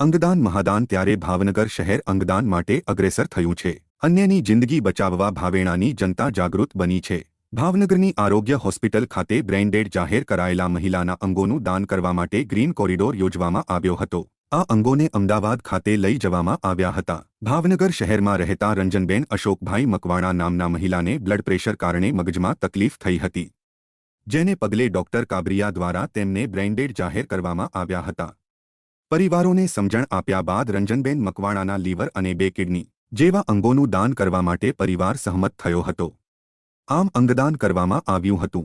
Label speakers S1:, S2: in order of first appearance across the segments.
S1: અંગદાન મહાદાન ત્યારે ભાવનગર શહેર અંગદાન માટે અગ્રેસર થયું છે. અન્યની જિંદગી બચાવવા ભાવેણાની જનતા જાગૃત બની છે. ભાવનગરની આરોગ્ય હોસ્પિટલ ખાતે બ્રેન્ડેડ જાહેર કરાયેલા મહિલાના અંગોનું દાન કરવા માટે ગ્રીન કોરિડોર યોજવામાં આવ્યો હતો. આ અંગોને અમદાવાદ ખાતે લઈ જવામાં આવ્યા હતા. ભાવનગર શહેરમાં રહેતા રંજનબેન અશોકભાઈ મકવાણા નામના મહિલાને બ્લડ પ્રેશર કારણે મગજમાં તકલીફ થઈ હતી, જેને પગલે ડોક્ટર કાબરિયા દ્વારા તેમને બ્રેન્ડેડ જાહેર કરવામાં આવ્યા હતા. પરિવારોને સમજણ આપ્યા બાદ રંજનબેન મકવાણાના લીવર અને બે કિડની જેવા અંગોનું દાન કરવા માટે પરિવાર સહમત થયો હતો. આમ અંગદાન કરવામાં આવ્યું હતું.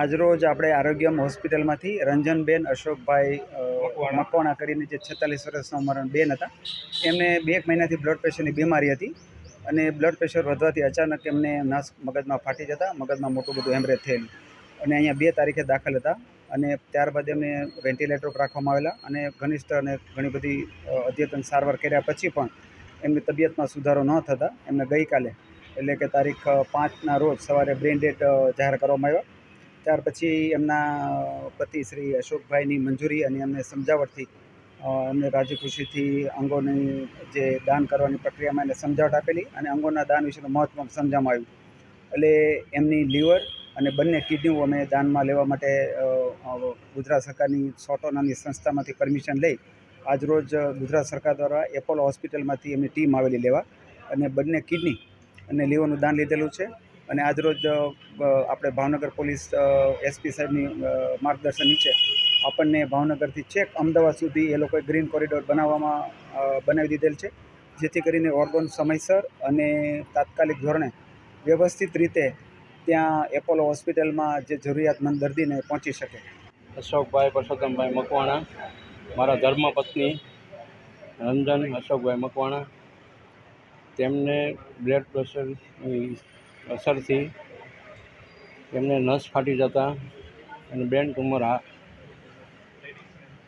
S2: આજરોજ આપણે આરોગ્યમ હોસ્પિટલમાંથી રંજનબેન અશોકભાઈ મકવાણા. કરીને જે છેતાલીસ વર્ષના ઉંમરના બેન હતા એમને બે એક મહિનાથી બ્લડ પ્રેશરની બીમારી હતી અને બ્લડ પ્રેશર વધવાથી અચાનક એમને નસ મગજમાં ફાટી જતા મગજમાં મોટું બધું હેમરેજ થયેલું. અને અહીંયા બે તારીખે દાખલ હતા અને ત્યારબાદ એમને વેન્ટિલેટર પર રાખવામાં આવેલા અને ઘનિષ્ઠ અને ઘણી બધી અદ્યતન સારવાર કર્યા પછી પણ એમની તબિયતમાં સુધારો ન થતાં એમને ગઈકાલે એટલે કે તારીખ પાંચના રોજ સવારે બ્રેન ડેડ જાહેર કરવામાં આવ્યા. ત્યાર પછી એમના પતિ શ્રી અશોકભાઈની મંજૂરી અને એમને સમજાવટથી એમને રાજી ખુશીથી અંગોની જે દાન કરવાની પ્રક્રિયામાં એને સમજાવટ આપેલી અને અંગોના દાન વિશેનું મહત્વ સમજાવવામાં આવ્યું. એટલે એમની લીવર અને બંને કિડનીઓ અમે દાનમાં લેવા માટે ગુજરાત સરકારની સોટો નામની સંસ્થામાંથી પરમિશન લઈ આજરોજ ગુજરાત સરકાર દ્વારા એપોલો હોસ્પિટલમાંથી એમની ટીમ આવેલી લેવા અને બંને કિડની અને લીવરનું દાન લીધેલું છે. અને આજરોજ આપણે ભાવનગર પોલીસ એસપી સાહેબની માર્ગદર્શન નીચે આપણને ભાવનગરથી છેક અમદાવાદ સુધી એ લોકોએ ગ્રીન કોરિડોર બનાવવામાં બનાવી દીધેલ છે. જેથી કરીને ઓર્ગન સમયસર અને તાત્કાલિક ધોરણે વ્યવસ્થિત રીતે ત્યાં એપોલો હોસ્પિટલમાં જે જરૂરિયાતમંદ દર્દીને પહોંચી શકે.
S3: અશોકભાઈ પરસોત્તમભાઈ મકવાણા, મારા ધર્મપત્ની રંજન અશોકભાઈ મકવાણા, તેમને બ્લડ પ્રેશરની અસરથી તેમને નસ ફાટી જતા અને બ્રેન ટ્યુમર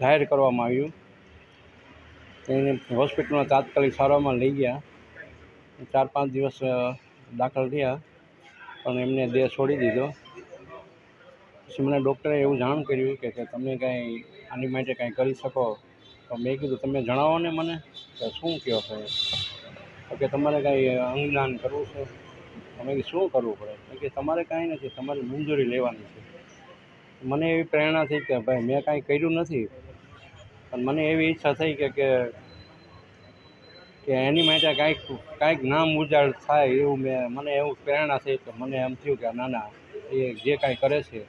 S3: જાહેર કરવામાં આવ્યું. તેને હોસ્પિટલમાં તાત્કાલિક સારવારમાં લઈ ગયા. ચાર પાંચ દિવસ દાખલ થયા, પણ એમને દેહ છોડી દીધો. પછી મને ડૉક્ટરે એવું જાણ કર્યું કે તમે કાંઈ આની માટે કાંઈ કરી શકો? તો મેં કીધું, તમે જણાવો ને મને. કે શું કહો છો? કે, તમારે કાંઈ અંગદાન કરવું છે? તો કે શું કરવું પડે? કે તમારે કાંઈ નથી, તમારે મંજૂરી લેવાની છે. મને એવી પ્રેરણા થઈ કે ભાઈ, મેં કાંઈ કર્યું નથી. પણ મને એવી ઈચ્છા થઈ કે કે એની માટે કાંઈક કાંઈક નામ ઉજાડ થાય એવું મેં, મને એવું પ્રેરણા થઈ કે મને એમ થયું કે ના, એ જે કાંઈ કરે છે.